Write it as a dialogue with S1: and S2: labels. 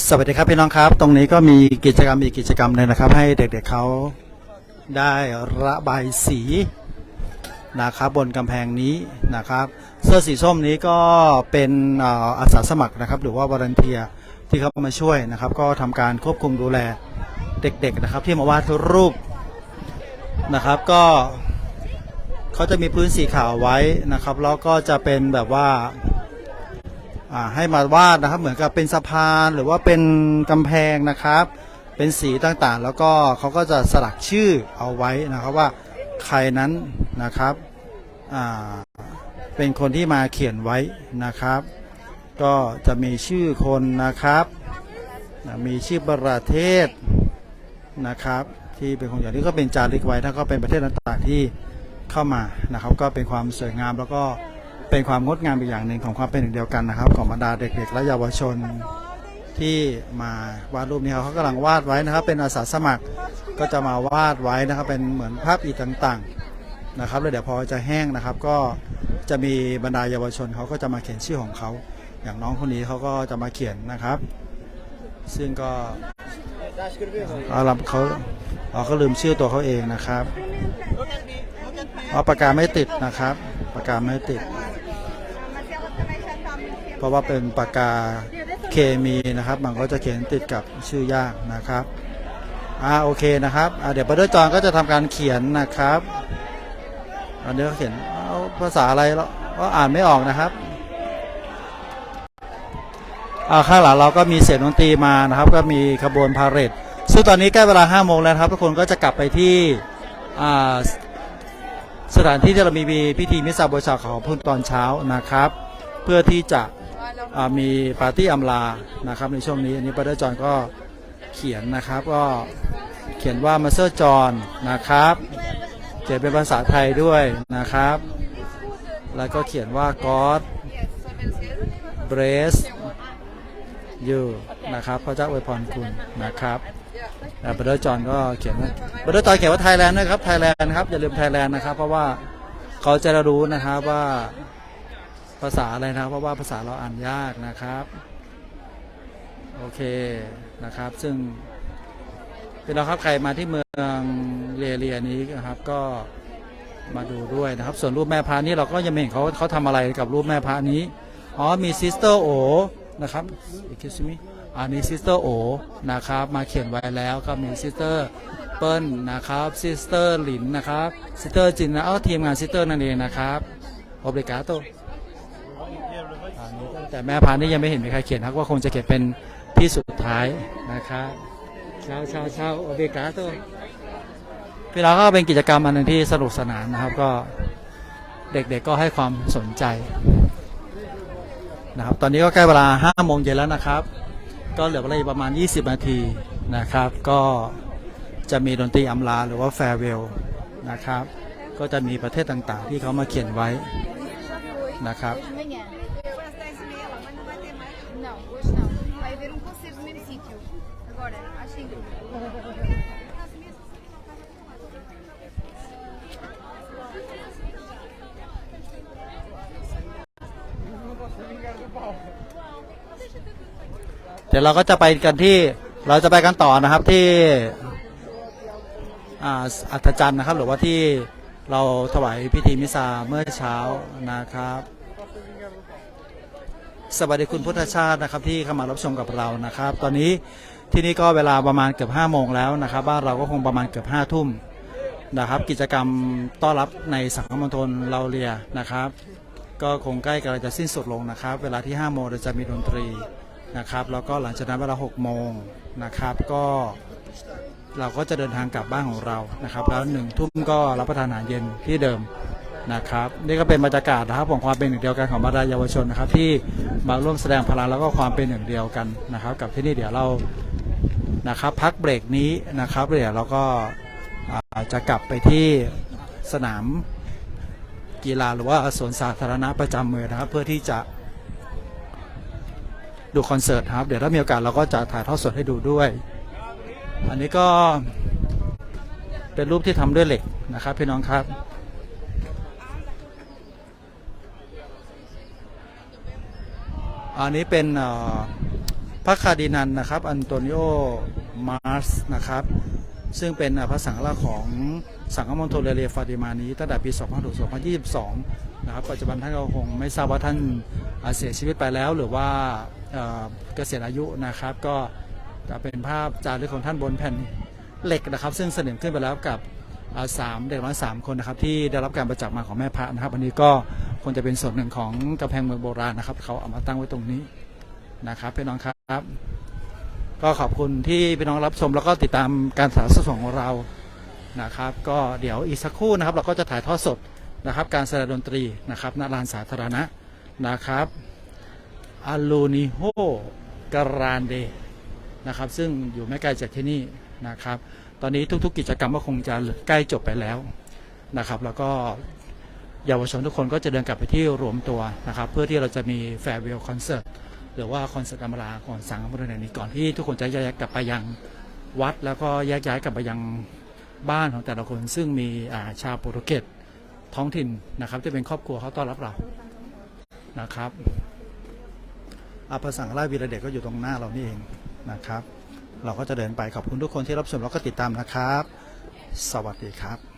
S1: สวัสดีครับพี่น้องครับ ตรงนี้ก็มีกิจกรรมอีกกิจกรรมหนึงนะครับ ให้เด็กๆเขาได้ระบายสีนะครับบนกำแพงนี้นะครับ เสื้อสีส้มนี้ก็เป็นเอ่อาสาสมัครนะครับ หรือว่าวอร์เนเทียที่เขามาช่วยนะครับ ก็ทำการควบคุมดูแลเด็กๆนะครับ ที่มาวาดรูปนะครับ ก็เขาจะมีพื้นสีขาวไว้นะครับ แล้วก็จะเป็นแบบว่า ให้มาวาดนะครับ เหมือนกับเป็นสะพานหรือว่าเป็นกำแพงนะครับ เป็นสีต่างๆ แล้วก็เขาก็จะสลักชื่อเอาไว้นะครับว่าใครนั้นนะครับเป็นคนที่มาเขียนไว้นะครับ ก็จะมีชื่อคนนะครับมีชื่อประเทศนะครับที่เป็นคนอย่างนี้ก็เป็นจารึกไว้ถ้าก็เป็นประเทศต่างๆที่เข้ามานะครับ ก็เป็นความสวยงามแล้วก็ เป็นความงดงามอีกอย่างหนึ่งของความเป็นหนึ่งเดียวกันนะครับ ของบรรดาเด็กๆและเยาวชนที่มาวาดรูปนี้เขากำลังวาดไว้นะครับ เป็นอาสาสมัครก็จะมาวาดไว้นะครับ เป็นเหมือนภาพอีกต่างๆนะครับแล้วเดี๋ยวพอจะแห้งนะครับ ก็จะมีบรรดาเยาวชนเขาก็จะมาเขียนชื่อของเขา อย่างน้องคนนี้เขาก็จะมาเขียนนะครับ ซึ่งก็เอาละเขาเขาก็ลืมชื่อตัวเขาเองนะครับเอาปากกาไม่ติดนะครับ ปากกาไม่ติด เพราะว่าเป็นปากกาเคมีนะครับ มันก็จะเขียนติดกับชื่อยากนะครับอ่าโอเคนะครับอ่าเดี๋ยวบัตเตอร์จอนก็จะทำการเขียนนะครับอันนี้เขาเขียนเอาภาษาอะไรแล้วก็อ่านไม่ออกนะครับอ่าข้างหลังเราก็มีเสียงดนตรีมานะครับ ก็มีขบวนพาเหรดซึ่งตอนนี้ใกล้เวลา5โมงแล้วครับทุกคนก็จะกลับไปที่อ่าสถานที่ที่เรามีพิธีมิสซาบูชาของพุ่นตอนเช้านะครับ เพื่อที่จะ มีปาร์ตี้อำลานะครับในช่วงนี้อันนี้ปัตเตอร์จอนก็เขียนนะครับก็เขียนว่ามาเซอร์จอนนะครับเขียนเป็นภาษาไทยด้วยนะครับ แล้วก็เขียนว่า God bless you นะครับพระเจ้าอวยพรคุณนะครับบัตเตอร์จอนก็เขียนว่าบัตเตอร์จอนเขียนว่าไทยแลนด์นะครับไทยแลนด์ครับอย่าลืมไทยแลนด์นะครับ เพราะว่าเขาจะรู้นะครับว่า ภาษาอะไรนะเพราะว่าภาษาเราอ่านยากนะครับโอเคนะครับ ซึ่งเป็นเราครับใครมาที่เมืองเรียเรียนี้นะครับ ก็มาดูด้วยนะครับ ส่วนรูปแม่พระนี้เราก็ยังไม่เห็นเขาเขาทำอะไรกับรูปแม่พระนี้อ๋อมีซิสเตอร์โอนะครับอีกคิมิอันนี้ซิสเตอร์โอนะครับมาเขียนไว้แล้วก็มีซิสเตอร์เปิ้ลนะครับซิสเตอร์หลินนะครับซิสเตอร์จินนะเอ้าทีมงานซิสเตอร์นั่นเองนะครับโอบริกาโต แต่แม่พันธุ์นี่ยังไม่เห็นมีใครเขียนครับว่าคงจะเขียนเป็นที่สุดท้ายนะครับเช้าเช้าเช้าโอเบกาโตพี่เราก็เป็นกิจกรรมอันหนึ่งที่สนุกสนานนะครับก็เด็กๆก็ให้ความสนใจนะครับตอนนี้ก็ใกล้เวลา5โมงเย็นแล้วนะครับ ก็เหลือเวลาอีกประมาณ 20 นาทีนะครับ ก็จะมีดนตรีอำลาหรือว่าแฟร์เวลนะครับ ก็จะมีประเทศต่างๆ ที่เขามาเขียนไว้นะครับ
S2: ver um concerto no mesmo sítio. Agora, às 5.
S1: เดี๋ยวเราก็จะไปกันที่เราจะไปกันต่อนะครับที่อ่าอัฐจันทร์นะครับ หรือว่าที่เราถวายพิธีมิสซาเมื่อเช้านะครับ สวัสดีคุณพุทธชาตินะครับที่เข้ามารับชมกับเรานะครับ ตอนนี้ที่นี่ก็เวลาประมาณเกือบ5โมงแล้วนะครับบ้านเราก็คงประมาณเกือบ5ทุ่มนะครับ กิจกรรมต้อนรับในสังคมณฑลเราเรียนะครับ ก็คงใกล้กำลังจะสิ้นสุดลงนะครับ เวลาที่5โมงเราจะมีดนตรีนะครับ แล้วก็หลังจากนั้นเวลา6โมงนะครับ ก็เราก็จะเดินทางกลับบ้านของเรานะครับ แล้วหนึ่งทุ่มก็รับประทานอาหารเย็นที่เดิม นะครับนี่ก็เป็นบรรยากาศนะครับของความเป็นหนึ่งเดียวกันของบรรดาเยาวชนนะครับ ที่มาร่วมแสดงพลังแล้วก็ความเป็นหนึ่งเดียวกันนะครับ กับที่นี่เดี๋ยวเรานะครับพักเบรกนี้นะครับเดี๋ยวเราก็าจะกลับไปที่สนามกีฬาหรือว่าสวนสาธารณะประจำเมืองนะครับ เพื่อที่จะดูคอนเสิร์ตครับ เดี๋ยวถ้ามีโอกาสเราก็จะถ่ายทอดสดให้ดูด้วย อันนี้ก็เป็นรูปที่ทำด้วยเหล็กนะครับพี่น้องครับ อันนี้เป็นพระคาร์ดินันนะครับอันโตนิโอมาร์สนะครับซึ่งเป็นพระสังฆราชของสังฆมณฑลเรเลฟาติมานี้ตั้งแต่ปี 2522นะครับปัจจุบันท่านก็คงไม่ทราบว่าท่านเสียชีวิตไปแล้วหรือว่าเกษียณอายุนะครับก็จะเป็นภาพจารึกของท่านบนแผ่นเหล็กนะครับ ซึ่งเสนอขึ้นไปแล้วกับสามเด็กน้อยสามคนนะครับที่ได้รับการประจักษ์มาของแม่พระนะครับอันนี้ก็ คงจะเป็นส่วนหนึ่งของกำแพงเมืองโบราณนะครับ เขาเอามาตั้งไว้ตรงนี้นะครับพี่น้องครับ ก็ขอบคุณที่พี่น้องรับชมแล้วก็ติดตามการสารสดของเรานะครับ ก็เดี๋ยวอีกสักครู่นะครับ เราก็จะถ่ายทอดสดนะครับ การแสดงดนตรีนะครับณลานสาธารณะนะครับอาลูนิโฮกรานเดนะครับ ซึ่งอยู่ไม่ไกลจากที่นี่นะครับ ตอนนี้ทุกๆ กิจกรรมก็คงจะใกล้จบไปแล้วนะครับ แล้วก็ เยาวชนทุกคนก็จะเดินกลับไปที่รวมตัวนะครับ เพื่อที่เราจะมีแฟร์เวลคอนเสิร์ตหรือว่าคอนเสิร์ตอำลาของสังฆบุรีนี้ก่อนที่ทุกคนจะแยกกลับไปยังวัด แล้วก็แยกย้ายกลับไปยังบ้านของแต่ละคน ซึ่งมีาชาวโปรตุเกสท้องถิ่นนะครับที่เป็นครอบครัวเขาต้อนรับเรานะครับอาภาสังฆราชวีระเดชก็อยู่ตรงหน้าเรานี่เองนะครับ เราก็จะเดินไปขอบคุณทุกคนที่รับชมแล้วก็ติดตามนะครับ สวัสดีครับ